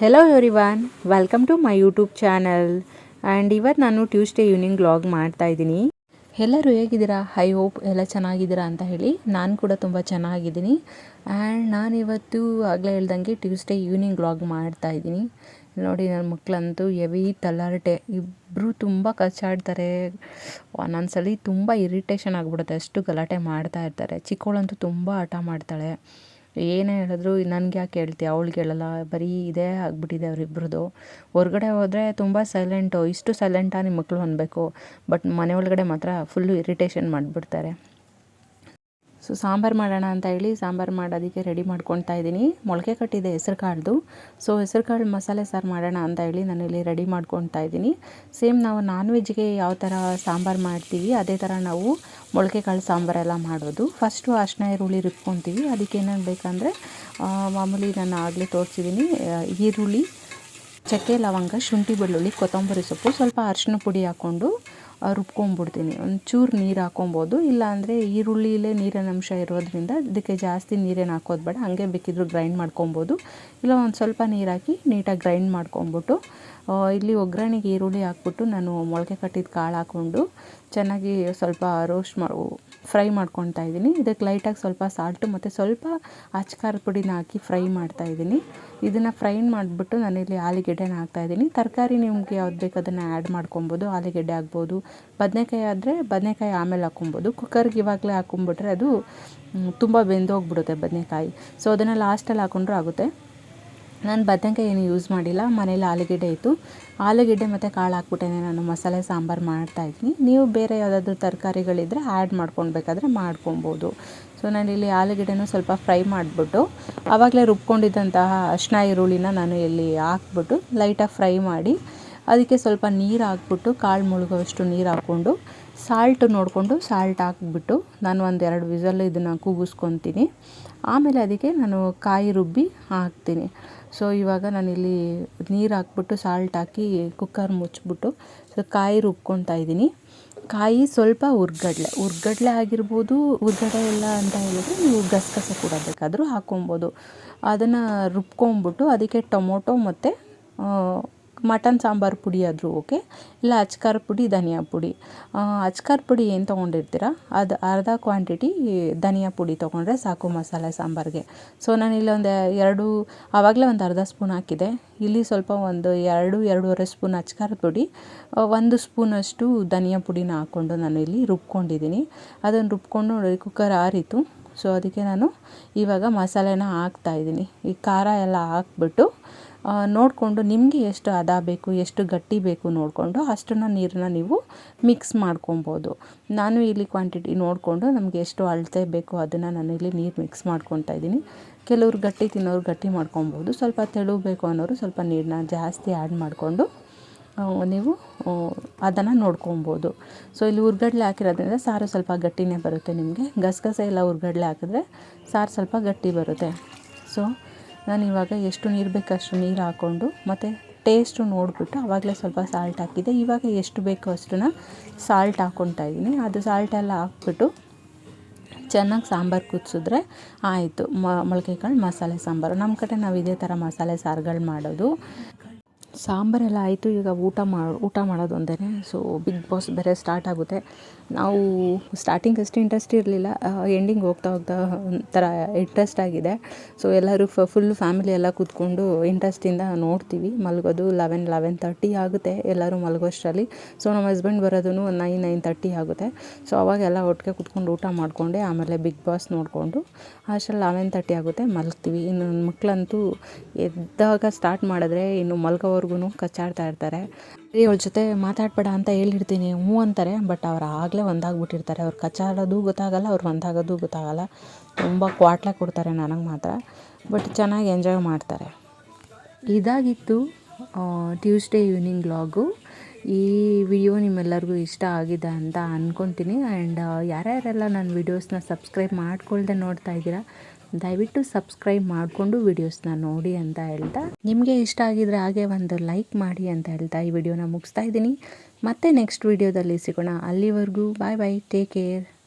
Hello everyone welcome to my YouTube channel and ಇವತ್ತು ನಾನು Tuesday evening vlog ಮಾಡ್ತಾ ಇದ್ದೀನಿ. ಎಲ್ಲರೂ ಹೇಗಿದ್ದೀರಾ? ಹೈ ಹೋಪ್ ಎಲ್ಲ ಚೆನ್ನಾಗಿದ್ದೀರಾ ಅಂತ ಹೇಳಿ ನಾನು ಕೂಡ ತುಂಬ ಚೆನ್ನಾಗಿದ್ದೀನಿ. ಆ್ಯಂಡ್ ನಾನಿವತ್ತು ಆಗಲೇ ಹೇಳ್ದಂಗೆ ಟ್ಯೂಸ್ಡೇ ಈವ್ನಿಂಗ್ ವ್ಲಾಗ್ ಮಾಡ್ತಾ ಇದ್ದೀನಿ. ನೋಡಿ ನನ್ನ ಮಕ್ಕಳಂತೂ ಎವಿ ತಲಾರಟೆ. ಇಬ್ಬರು ತುಂಬ ಕಚ್ಚಾಡ್ತಾರೆ. ಒಂದೊಂದ್ಸಲಿ ತುಂಬ ಇರಿಟೇಷನ್ ಆಗಿಬಿಡುತ್ತೆ. ಅಷ್ಟು ಗಲಾಟೆ ಮಾಡ್ತಾ ಇರ್ತಾರೆ. ಚಿಕ್ಕವಳಂತೂ ತುಂಬ ಹಠ ಮಾಡ್ತಾಳೆ. ಏನೇ ಹೇಳಿದ್ರು ನನಗೆ ಯಾಕೆ ಹೇಳ್ತೀಯ ಅವಳಿಗೆ ಹೇಳಲ್ಲ ಬರೀ ಇದೇ ಆಗಿಬಿಟ್ಟಿದೆ ಅವರಿಬ್ರದ್ದು ಹೊರ್ಗಡೆ ಹೋದರೆ ತುಂಬ ಸೈಲೆಂಟು ಇಷ್ಟು ಸೈಲೆಂಟಾ ನಿಮ್ಮ ಮಕ್ಕಳು ಅನ್ನಬೇಕು ಬಟ್ ಮನೆ ಒಳಗಡೆ ಮಾತ್ರ ಫುಲ್ಲು ಇರಿಟೇಷನ್ ಮಾಡಿಬಿಡ್ತಾರೆ. ಸೊ ಸಾಂಬಾರು ಮಾಡೋಣ ಅಂತ ಹೇಳಿ ಸಾಂಬಾರು ಮಾಡೋದಕ್ಕೆ ರೆಡಿ ಮಾಡ್ಕೊತಾ ಇದ್ದೀನಿ. ಮೊಳಕೆ ಕಟ್ಟಿದೆ ಹೆಸರು ಕಾಳ್ದು. ಸೊ ಹೆಸರು ಕಾಳು ಮಸಾಲೆ ಸಾರು ಮಾಡೋಣ ಅಂತ ಹೇಳಿ ನಾನಿಲ್ಲಿ ರೆಡಿ ಮಾಡ್ಕೊತಾ ಇದ್ದೀನಿ. ಸೇಮ್ ನಾವು ನಾನ್ ವೆಜ್ಗೆ ಯಾವ ಥರ ಸಾಂಬಾರು ಮಾಡ್ತೀವಿ, ಅದೇ ಥರ ನಾವು ಮೊಳಕೆ ಕಾಳು ಸಾಂಬಾರೆಲ್ಲ ಮಾಡೋದು. ಫಸ್ಟು ಅರ್ಶಿನ ಈರುಳ್ಳಿ ರುಬ್ಕೊತೀವಿ. ಅದಕ್ಕೆ ಏನೇನು ಬೇಕಂದರೆ ಮಾಮೂಲಿ ನಾನು ಆಗಲೇ ತೋರಿಸಿದ್ದೀನಿ ಈರುಳ್ಳಿ, ಚಕ್ಕೆ, ಲವಂಗ, ಶುಂಠಿ, ಬೆಳ್ಳುಳ್ಳಿ, ಕೊತ್ತಂಬರಿ ಸೊಪ್ಪು. ಸ್ವಲ್ಪ ಅರಿಶಿನ ಪುಡಿ ಹಾಕ್ಕೊಂಡು ರುಬ್ಕೊಂಬಿಡ್ತೀನಿ ಒಂಚೂರು ನೀರು ಹಾಕೊಬೋದು ಇಲ್ಲಾಂದರೆ ಈರುಳ್ಳಿಲೇ ನೀರಿನ ಅಂಶ ಇರೋದ್ರಿಂದ ಇದಕ್ಕೆ ಜಾಸ್ತಿ ನೀರೇನು ಹಾಕೋದು ಬೇಡ. ಹಾಗೆ ಬೇಕಿದ್ರೂ ಗ್ರೈಂಡ್ ಮಾಡ್ಕೊಬೋದು. ಇಲ್ಲ, ಒಂದು ಸ್ವಲ್ಪ ನೀರು ಹಾಕಿ ನೀಟಾಗಿ ಗ್ರೈಂಡ್ ಮಾಡ್ಕೊಂಬಿಟ್ಟು ಇಲ್ಲಿ ಒಗ್ಗರಣೆಗೆ ಈರುಳ್ಳಿ ಹಾಕ್ಬಿಟ್ಟು ನಾನು ಮೊಳಕೆ ಕಟ್ಟಿದ ಕಾಳು ಹಾಕ್ಕೊಂಡು ಚೆನ್ನಾಗಿ ಸ್ವಲ್ಪ ರೋಸ್ಟ್ ಮಾಡಿ ಫ್ರೈ ಮಾಡ್ಕೊತಾ ಇದ್ದೀನಿ. ಇದಕ್ಕೆ ಲೈಟಾಗಿ ಸ್ವಲ್ಪ ಸಾಲ್ಟು ಮತ್ತು ಸ್ವಲ್ಪ ಅಚ್ಕಾರದ ಪುಡಿನ ಹಾಕಿ ಫ್ರೈ ಮಾಡ್ತಾ ಇದ್ದೀನಿ. ಇದನ್ನು ಫ್ರೈ ಮಾಡಿಬಿಟ್ಟು ನಾನಿಲ್ಲಿ ಆಲೂಗೆಡ್ಡೆನ ಹಾಕ್ತಾಯಿದ್ದೀನಿ ತರಕಾರಿ ನಿಮಗೆ ಯಾವ್ದು ಬೇಕು ಅದನ್ನು ಆ್ಯಡ್ ಮಾಡ್ಕೊಬೋದು ಆಲೂಗೆಡ್ಡೆ ಆಗ್ಬೋದು ಬದನೆಕಾಯಿ ಆದರೆ ಬದನೆಕಾಯಿ ಆಮೇಲೆ ಹಾಕ್ಕೊಬೋದು ಕುಕ್ಕರ್ಗೆ ಇವಾಗಲೇ ಹಾಕೊಂಬಿಟ್ರೆ ಅದು ತುಂಬ ಬೆಂದೋಗ್ಬಿಡುತ್ತೆ ಬದನೆಕಾಯಿ. ಸೊ ಅದನ್ನು ಲಾಸ್ಟಲ್ಲಿ ಹಾಕ್ಕೊಂಡ್ರೂ ಆಗುತ್ತೆ. ನಾನು ಬದನೆಕಾಯಿ ಏನು ಯೂಸ್ ಮಾಡಿಲ್ಲ, ಮನೇಲಿ ಆಲೂಗೆಡ್ಡೆ ಇತ್ತು. ಆಲೂಗೆಡ್ಡೆ ಮತ್ತು ಕಾಳು ಹಾಕ್ಬಿಟ್ಟೇನೆ ನಾನು ಮಸಾಲೆ, ಸಾಂಬಾರು ಮಾಡ್ತಾಯಿದ್ದೀನಿ ನೀವು ಬೇರೆ ಯಾವುದಾದ್ರೂ ತರಕಾರಿಗಳಿದ್ದರೆ ಆ್ಯಡ್ ಮಾಡ್ಕೊಳ್ಬೇಕಾದ್ರೆ ಮಾಡ್ಕೊಬೋದು ಸೊ ನಾನಿಲ್ಲಿ ಆಲೂಗೆಡ್ಡೆನೂ ಸ್ವಲ್ಪ ಫ್ರೈ ಮಾಡಿಬಿಟ್ಟು ಆವಾಗಲೇ ರುಬ್ಕೊಂಡಿದ್ದಂತಹ ಅರ್ಶಿನ ಈರುಳ್ಳಿನ ನಾನು ಇಲ್ಲಿ ಹಾಕ್ಬಿಟ್ಟು ಲೈಟಾಗಿ ಫ್ರೈ ಮಾಡಿ ಅದಕ್ಕೆ ಸ್ವಲ್ಪ ನೀರು ಹಾಕ್ಬಿಟ್ಟು ಕಾಳು ಮುಳುಗೋವಷ್ಟು ನೀರು ಹಾಕ್ಕೊಂಡು ಸಾಲ್ಟ್ ನೋಡಿಕೊಂಡು ಸಾಲ್ಟ್ ಹಾಕ್ಬಿಟ್ಟು ನಾನು ಒಂದು ಎರಡು ವಿಸಲ್ ಇದನ್ನು ಕೂಗಿಸ್ಕೊತೀನಿ ಆಮೇಲೆ ಅದಕ್ಕೆ ನಾನು ಕಾಯಿ ರುಬ್ಬಿ ಹಾಕ್ತೀನಿ. ಸೊ ಇವಾಗ ನಾನಿಲ್ಲಿ ನೀರು ಹಾಕ್ಬಿಟ್ಟು ಸಾಲ್ಟ್ ಹಾಕಿ ಕುಕ್ಕರ್ ಮುಚ್ಚಿಬಿಟ್ಟು ಸೊ, ಕಾಯಿ ರುಬ್ಕೊತಾ ಇದ್ದೀನಿ. ಕಾಯಿ ಸ್ವಲ್ಪ ಉರ್ಗಡ್ಲೆ. ಉರ್ಗಡ್ಲೆ ಆಗಿರ್ಬೋದು ಉರ್ಗಡೆ ಎಲ್ಲ ಅಂತ ಹೇಳಿದ್ರೆ ನೀವು ಗಸಗಸೆ ಕೂಡ ಬೇಕಾದರೂ ಹಾಕ್ಕೊಬೋದು. ಅದನ್ನು ರುಬ್ಕೊಂಬಿಟ್ಟು ಅದಕ್ಕೆ ಟೊಮೊಟೊ ಮತ್ತು ಮಟನ್ ಸಾಂಬಾರು ಪುಡಿ ಆದರೂ ಓಕೆ, ಇಲ್ಲ ಅಚ್ಕಾರ ಪುಡಿ, ಧನಿಯಾ ಪುಡಿ. ಅಚ್ಕಾರ ಪುಡಿ ಏನು ತೊಗೊಂಡಿರ್ತೀರ? ಅದು ಅರ್ಧ ಕ್ವಾಂಟಿಟಿ ಧನಿಯಾ ಪುಡಿ ತೊಗೊಂಡ್ರೆ ಸಾಕು ಮಸಾಲೆ ಸಾಂಬಾರಿಗೆ. ಸೊ ನಾನು ಒಂದು ಎರಡು, ಆವಾಗಲೇ ಒಂದು ಅರ್ಧ ಸ್ಪೂನ್ ಹಾಕಿದೆ. ಇಲ್ಲಿ ಸ್ವಲ್ಪ ಒಂದು ಎರಡು, ಎರಡೂವರೆ ಸ್ಪೂನ್ ಅಚ್ಕಾರದ ಪುಡಿ ಒಂದು ಸ್ಪೂನಷ್ಟು ಧನಿಯಾ ಪುಡಿನ ಹಾಕ್ಕೊಂಡು ನಾನು ಇಲ್ಲಿ ರುಬ್ಕೊಂಡಿದ್ದೀನಿ. ಅದನ್ನು ರುಬ್ಕೊಂಡು ನೋಡಿ ಕುಕ್ಕರ್ ಆರಿತು. ಸೊ ಅದಕ್ಕೆ ನಾನು ಇವಾಗ ಮಸಾಲೆನ ಹಾಕ್ತಾಯಿದ್ದೀನಿ ಈ ಖಾರ ಎಲ್ಲ ಹಾಕ್ಬಿಟ್ಟು ನೋಡಿಕೊಂಡು ನಿಮಗೆ ಎಷ್ಟು ಹದ ಬೇಕು, ಎಷ್ಟು ಗಟ್ಟಿ ಬೇಕು ನೋಡಿಕೊಂಡು ಅಷ್ಟನ್ನು ನೀರನ್ನ ನೀವು ಮಿಕ್ಸ್ ಮಾಡ್ಕೊಬೋದು. ನಾನು ಇಲ್ಲಿ ಕ್ವಾಂಟಿಟಿ ನೋಡಿಕೊಂಡು ನಮಗೆ ಎಷ್ಟು ಅಳತೆ ಬೇಕು ಅದನ್ನು ನಾನು ಇಲ್ಲಿ ನೀರು ಮಿಕ್ಸ್ ಮಾಡ್ಕೊತಾ ಇದ್ದೀನಿ. ಕೆಲವರು ಗಟ್ಟಿ ತಿನ್ನೋರು ಗಟ್ಟಿ ಮಾಡ್ಕೊಬೋದು ಸ್ವಲ್ಪ ತೆಳು ಬೇಕು ಅನ್ನೋರು ಸ್ವಲ್ಪ ನೀರನ್ನ ಜಾಸ್ತಿ ಆ್ಯಡ್ ಮಾಡಿಕೊಂಡು ನೀವು ಅದನ್ನು ನೋಡ್ಕೊಬೋದು ಸೊ ಇಲ್ಲಿ ಹುರ್ಗಡ್ಲೆ ಹಾಕಿರೋದ್ರಿಂದ ಸಾರು ಸ್ವಲ್ಪ ಗಟ್ಟಿನೇ ಬರುತ್ತೆ ನಿಮಗೆ. ಗಸಗಸೆ ಎಲ್ಲ ಹುರ್ಗಡ್ಲೆ ಹಾಕಿದ್ರೆ ಸಾರು ಸ್ವಲ್ಪ ಗಟ್ಟಿ ಬರುತ್ತೆ. ಸೊ ನಾನು ಇವಾಗ ಎಷ್ಟು ನೀರು ಬೇಕು ಅಷ್ಟು ನೀರು ಹಾಕ್ಕೊಂಡು ಮತ್ತು ಟೇಸ್ಟು ನೋಡಿಬಿಟ್ಟು ಆವಾಗಲೇ ಸ್ವಲ್ಪ ಸಾಲ್ಟ್ ಹಾಕಿದ್ದೆ ಇವಾಗ ಎಷ್ಟು ಬೇಕೋ ಅಷ್ಟನ್ನು ಸಾಲ್ಟ್ ಹಾಕ್ಕೊತಾ ಇದ್ದೀನಿ. ಅದು ಸಾಲ್ಟೆಲ್ಲ ಹಾಕ್ಬಿಟ್ಟು ಚೆನ್ನಾಗಿ ಸಾಂಬಾರು ಕುದಿಸಿದ್ರೆ ಆಯಿತು. ಮೊಳಕೆ ಕಾಳು ಮಸಾಲೆ ಸಾಂಬಾರು. ನಮ್ಮ ಕಡೆ ನಾವು ಇದೇ ಥರ ಮಸಾಲೆ ಸಾರುಗಳು ಮಾಡೋದು. ಸಾಂಬಾರೆಲ್ಲ ಆಯಿತು, ಈಗ ಊಟ ಮಾಡಿ ಊಟ ಮಾಡೋದೊಂದೇ ಸೊ ಬಿಗ್ ಬಾಸ್ ಬೇರೆ ಸ್ಟಾರ್ಟ್ ಆಗುತ್ತೆ. ನಾವು ಸ್ಟಾರ್ಟಿಂಗ್ ಅಷ್ಟು ಇಂಟ್ರೆಸ್ಟ್ ಇರಲಿಲ್ಲ. ಎಂಡಿಂಗ್ ಹೋಗ್ತಾ ಹೋಗ್ತಾ ಒಂಥರ ಇಂಟ್ರೆಸ್ಟ್ ಆಗಿದೆ. ಸೊ ಎಲ್ಲರೂ ಫುಲ್ ಫ್ಯಾಮಿಲಿ ಎಲ್ಲ ಕೂತ್ಕೊಂಡು ಇಂಟ್ರೆಸ್ಟಿಂದ ನೋಡ್ತೀವಿ. ಮಲಗೋದು ಲೆವೆನ್ ಲೆವೆನ್ ತರ್ಟಿ ಆಗುತ್ತೆ ಎಲ್ಲರೂ ಮಲಗೋಷ್ಟರಲ್ಲಿ. ಸೊ ನಮ್ಮ ಹಸ್ಬೆಂಡ್ ಬರೋದು ನೈನ್ ನೈನ್ ತರ್ಟಿ ಆಗುತ್ತೆ. ಸೊ ಅವಾಗೆಲ್ಲ ಒಟ್ಟಿಗೆ ಕೂತ್ಕೊಂಡು ಊಟ ಮಾಡಿಕೊಂಡೆ, ಆಮೇಲೆ ಬಿಗ್ ಬಾಸ್ ನೋಡಿಕೊಂಡು ಅಷ್ಟರಲ್ಲಿ ಲೆವೆನ್ ತರ್ಟಿ ಆಗುತ್ತೆ, ಮಲಗ್ತೀವಿ. ಇನ್ನು ಮಕ್ಕಳಂತೂ ಎದ್ದಾಗ ಸ್ಟಾರ್ಟ್ ಮಾಡಿದ್ರೆ ಇನ್ನು ಮಲ್ಗೋವರೆಗೂ ಕಚ್ಚಾಡ್ತಾ ಇರ್ತಾರೆ. ಅವಳ ಜೊತೆ ಮಾತಾಡ್ಬೇಡ ಅಂತ ಹೇಳಿರ್ತೀನಿ ಹ್ಞೂ ಅಂತಾರೆ, ಬಟ್ ಅವ್ರು ಆಗಲೇ ಒಂದಾಗ್ಬಿಟ್ಟಿರ್ತಾರೆ. ಅವ್ರು ಕಚ್ಚಾಡೋದು ಗೊತ್ತಾಗಲ್ಲ, ಅವ್ರು ಒಂದಾಗೋದು ಗೊತ್ತಾಗಲ್ಲ. ತುಂಬ ಕ್ವಾಟ್ಲೆ ಕೊಡ್ತಾರೆ ನನಗೆ ಮಾತ್ರ, ಬಟ್ ಚೆನ್ನಾಗಿ ಎಂಜಾಯ್ ಮಾಡ್ತಾರೆ. ಇದಾಗಿತ್ತು ಟ್ಯೂಸ್ಡೇ ಈವ್ನಿಂಗ್ ವ್ಲಾಗು. ಈ ವಿಡಿಯೋ ನಿಮ್ಮೆಲ್ಲರಿಗೂ ಇಷ್ಟ ಆಗಿದೆ ಅಂತ ಅಂದ್ಕೊತೀನಿ ಆ್ಯಂಡ್ ಯಾರ್ಯಾರೆಲ್ಲ ನನ್ನ ವೀಡಿಯೋಸ್ನ ಸಬ್ಸ್ಕ್ರೈಬ್ ಮಾಡ್ಕೊಳ್ದೆ ನೋಡ್ತಾ ಇದ್ದೀರಾ ದಯವಿಟ್ಟು ಸಬ್ಸ್ಕ್ರೈಬ್ ಮಾಡಿಕೊಂಡು ವಿಡಿಯೋಸ್ನ ನೋಡಿ ಅಂತ ಹೇಳ್ತಾ. ನಿಮಗೆ ಇಷ್ಟ ಆಗಿದ್ರೆ ಹಾಗೆ ಒಂದು ಲೈಕ್ ಮಾಡಿ ಅಂತ ಹೇಳ್ತಾ ಈ ವಿಡಿಯೋನ ಮುಗಿಸ್ತಾ ಇದ್ದೀನಿ. ಮತ್ತೆ ನೆಕ್ಸ್ಟ್ ವಿಡಿಯೋದಲ್ಲಿ ಸಿಗೋಣ. ಅಲ್ಲಿವರೆಗೂ ಬಾಯ್ ಬಾಯ್. Take care.